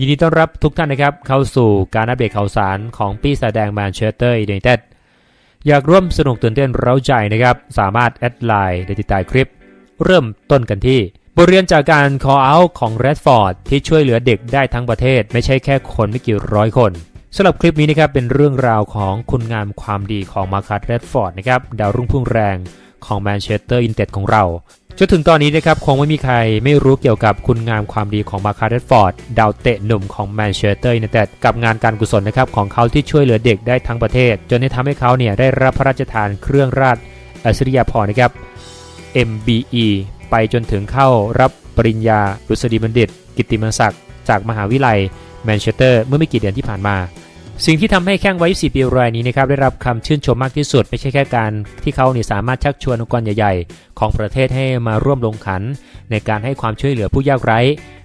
ยินดีต้อนรับทุกท่านนะครับ เข้าสู่การอัปเดตข่าวสารของปีศาจแดงแมนเชสเตอร์ยูไนเต็ดอยากร่วมสนุกตื่นเต้นเร้าใจนะครับ สามารถแอดไลน์ได้ติดตามคลิป เริ่มต้นกันที่ บทเรียนจากการ call out ของ Redford ที่ช่วยเหลือเด็กได้ทั้งประเทศ ไม่ใช่แค่คนไม่กี่ร้อยคนสำหรับคลิปนี้นะครับเป็นเรื่องราวของคุณงามความดีของมาคัสเรดฟอร์ดนะครับดาวรุ่งพุ่งแรงของแมนเชสเตอร์ยูไนเต็ดของเรา จนถึงตอนนี้นะครับคงไม่มีใครไม่รู้เกี่ยวกับคุณงามความดีของมาคาร์เรดฟอร์ดดาวเตะหนุ่มของแมนเชสเตอร์ยูไนเต็ดกับงานการกุศลนะครับของเขาที่ช่วยเหลือเด็กได้ทั้งประเทศ จนได้ทำให้เขาเนี่ยได้รับพระราชทานเครื่องราชอัศริยาภรณ์นะครับ MBE ไปจนถึงเข้ารับปริญญาดุษฎีบัณฑิต กิตติมศักดิ์จากมหาวิทยาลัยแมนเชสเตอร์เมื่อไม่กี่เดือนที่ผ่านมา สิ่งที่ทำให้แข้งไว้4ปีรายนี้นะครับได้รับคำชื่นชมมากที่สุด ไม่ใช่แค่การที่เขาเนี่ยสามารถชักชวนองค์กรใหญ่ ๆ ของประเทศให้มาร่วมลงขัน ในการให้ความช่วยเหลือผู้ยากไร้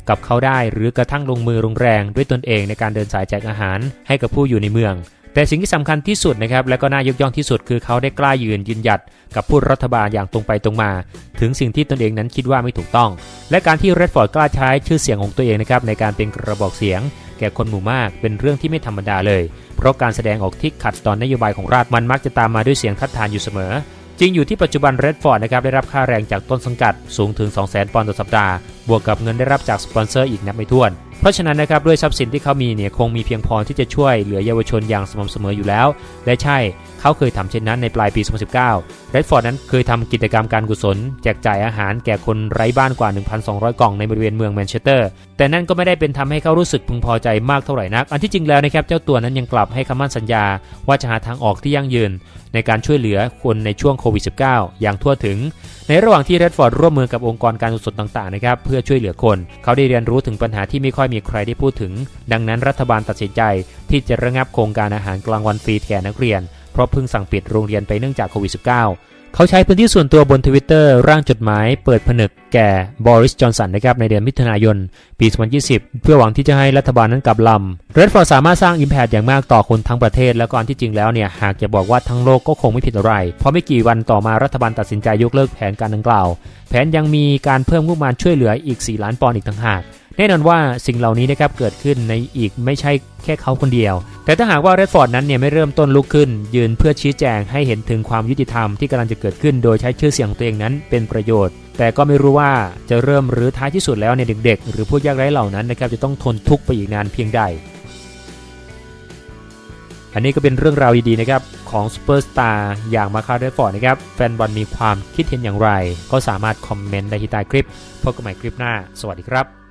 กับเขาได้หรือกระทั่งลงมือลงแรง ด้วยตนเองในการเดินสายแจกอาหาร ให้กับผู้อยู่ในเมือง แต่สิ่งที่สำคัญที่สุดนะครับและก็น่ายกย่องที่สุดคือเขาได้กล้ายืนยืนหยัด กับผู้รัฐบาลอย่างตรงไปตรงมา ถึงสิ่งที่ตนเองนั้นคิดว่าไม่ถูกต้อง และการที่เรดฟอร์ดกล้าใช้ชื่อเสียงของตัวเองนะครับในการเป็นกระบอกเสียง ก่คนหมู่มาก เป็นเรื่องที่ไม่ธรรมดาเลย เพราะการแสดงออกที่ขัดต่อนนโยบายของรัฐมันมักจะตามมาด้วยเสียงทัดทานอยู่เสมอ จริงอยู่ที่ปัจจุบันเรดฟอร์ดนะครับได้รับค่าแรงจากต้นสังกัดสูงถึง 200,000 ปอนด์ต่อสัปดาห์ บวกกับเงินได้รับจากสปอนเซอร์อีกนับไม่ถ้วน เพราะฉะนั้นนะครับด้วยทรัพย์สินที่เขามีเนี่ยคงมีเพียงพอที่จะช่วยเหลือเยาวชนอย่างสม่ำเสมออยู่แล้ว และใช่เขาเคยทำเช่นนั้นในปลายปี 2019เรดฟอร์ดนั้นเคยทำกิจกรรมการกุศล แจกจ่ายอาหารแก่คนไร้บ้านกว่า 1,200 กล่องในบริเวณเมืองแมนเชสเตอร์แต่นั่นก็ไม่ได้เป็นทำให้เขารู้สึกพึงพอใจมากเท่าไหร่นัก อันที่จริงแล้วนะครับเจ้าตัวนั้นยังกลับให้คำมั่นสัญญา ว่าจะหาทางออกที่ยั่งยืน ในการช่วยเหลือคนในช่วงโควิด -19 อย่างทั่วถึง ในระหว่างที่เรดฟอร์ดร่วมมือกับองค์กรการกุศลต่างๆนะครับเพื่อช่วยเหลือคน เขาได้เรียนรู้ถึงปัญหาที่ไม่ค่อยมีใครได้พูดถึง ดังนั้นรัฐบาลตัดสินใจ ที่จะระงับโครงการอาหารกลางวันฟรีแก่นักเรียน เพราะเพิ่งสั่งปิดโรงเรียนไปเนื่องจากโควิด -19 เขาใช้พื้นที่ส่วนตัวบนทวิตเตอร์ร่างจดหมายเปิดผนึกแก่บริส จอนสันนะครับในเดือนมิถุนายน ปี 2020 เพื่อหวังที่จะให้รัฐบาลนั้นกลับลำเรดฟอร์ดสามารถสร้างอิมแพคอย่างมากต่อคนทั้งประเทศ แล้วก็อันที่จริงแล้วเนี่ยหากจะบอกว่าทั้งโลกก็คงไม่ผิดอะไร เพราะไม่กี่วันต่อมารัฐบาลตัดสินใจยกเลิกแผนการดังกล่าว แผนยังมีการเพิ่มงบประมาณช่วยเหลืออีก 4 ล้านปอนด์อีกต่างหาก แน่นอนว่าสิ่งเหล่านี้นะครับเกิดขึ้นในอีกไม่ใช่แค่เขาคนเดียว แต่ถ้าหากว่าเรดฟอร์ดนั้นเนี่ยไม่เริ่มต้นลุกขึ้น ยืนเพื่อชี้แจงให้เห็นถึงความยุติธรรมที่กำลังจะเกิดขึ้น โดยใช้ชื่อเสียงตัวเองนั้นเป็นประโยชน์ แต่ก็ไม่รู้ว่าจะเริ่มหรือท้ายที่สุดแล้วเนี่ยเด็กๆ หรือผู้ยากไร้เหล่านั้นนะครับจะต้องทนทุกข์ไปอีกนานเพียงใด อันนี้ก็เป็นเรื่องราวดีๆนะครับของซูเปอร์สตาร์อย่างมาคาเรดฟอร์ดนะครับแฟนบอลมีความคิดเห็นอย่างไร ก็สามารถคอมเมนต์ได้ที่ใต้คลิปพบกันใหม่คลิปหน้า สวัสดีครับ